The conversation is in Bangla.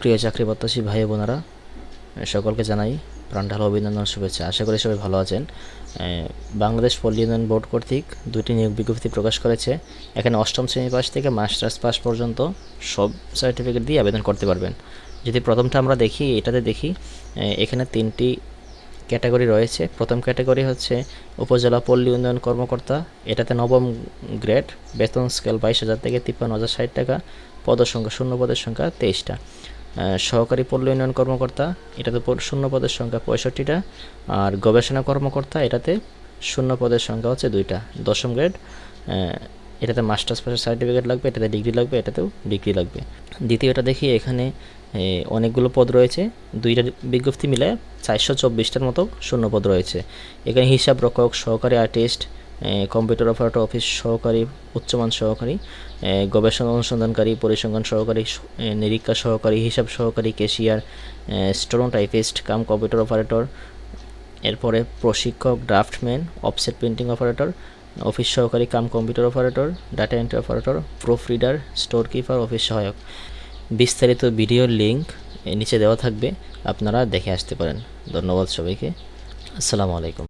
প্রিয় চাকরি প্রত্যাশী ভাই বোনেরা সকলকে জানাই প্রাণঢাল অভিনন্দন, শুভেচ্ছা। আশা করি সবাই ভালো আছেন। বাংলাদেশ পল্লী উন্নয়ন বোর্ড কর্তৃক দুটি নিয়োগ বিজ্ঞপ্তি প্রকাশ করেছে। এখানে অষ্টম শ্রেণি পাস থেকে মাস্টার্স পাস পর্যন্ত সব সার্টিফিকেট দিয়ে আবেদন করতে পারবেন। যদি প্রথমটা আমরা দেখি, এটাতে দেখি এখানে তিনটি ক্যাটাগরি রয়েছে। প্রথম ক্যাটাগরি হচ্ছে উপজেলা পল্লী উন্নয়ন কর্মকর্তা। এটাতে নবম গ্রেড, বেতন স্কেল বাইশ হাজার থেকে তিপ্পান্ন হাজার ষাট টাকা পদের সংখ্যা শূন্য পদের সংখ্যা তেইশটা। সহকারী পল্লী উন্নয়ন কর্মকর্তা, এটাতে শূন্য পদের সংখ্যা পঁয়ষট্টিটা। আর গবেষণা কর্মকর্তা, এটাতে শূন্য পদের সংখ্যা হচ্ছে দুইটা, দশম গ্রেড। এটাতে মাস্টার্স পাসের সার্টিফিকেট লাগবে, এটাতে ডিগ্রি লাগবে, এটাতেও ডিগ্রি লাগবে। দ্বিতীয়টা দেখি, এখানে অনেকগুলো পদ রয়েছে, দুইটা বিজ্ঞপ্তি মিলে চারশো চব্বিশটার মতো শূন্য পদ রয়েছে। এখানে হিসাব রক্ষক, সহকারী আর্টিস্ট কম্পিউটার অপারেটর অফিস সহকারী, উচ্চমান সহকারী গবেষণা অনুসন্ধানকারী, পরিসংখ্যান সহকারী নিরীক্ষা সহকারী, হিসাব সহকারী cashier steno typist cum computer operator এরপরে প্রশিক্ষক draftsman offset printing operator office সহকারী, cum computer operator data entry operator proof reader store keeper office সহায়ক। বিস্তারিত ভিডিওর লিঙ্ক নিচে দেওয়া থাকবে, আপনারা দেখে আসতে পারেন। ধন্যবাদ সবাইকে। আসসালামু আলাইকুম।